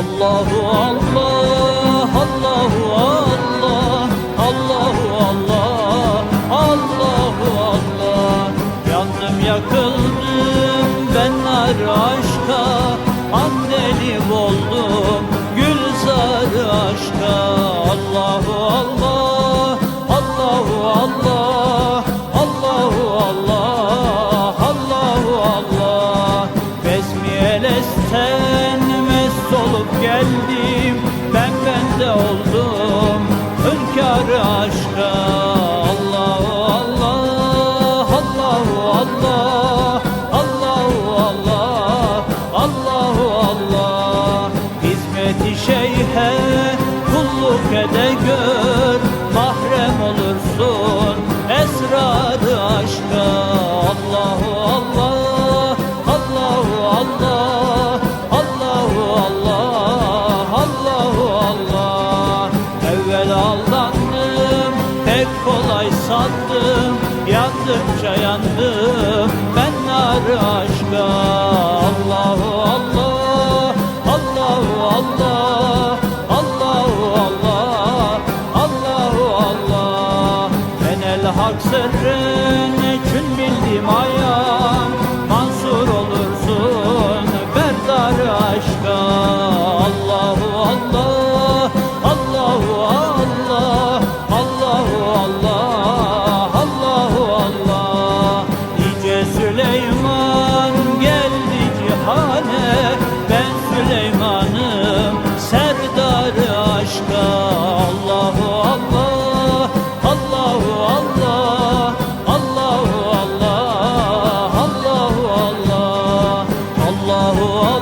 Allahu Allah, Allahu Allah, Allahu Allah, Allahu Allah. Yandım yakıldım ben nar aşka, annelim oldum gülzar aşka. Geldim Ben bende oldum. Hünkâr aşka Allahu Allah, Allahu Allah Allahu Allah, Allahu Allah. Hizmeti şeyhe kulluk ede gör sattım Yandıkça yandım, ben nar aşka Allahu Allah, Allahu Allah Allahu Allah, Allahu Allah. Ben el hak sırrın Süleyman geldi cihane Ben Süleyman'ım serdar aşka. Allahu Allah, Allahu Allah Allahu Allah, Allahu Allah Allahu Allah,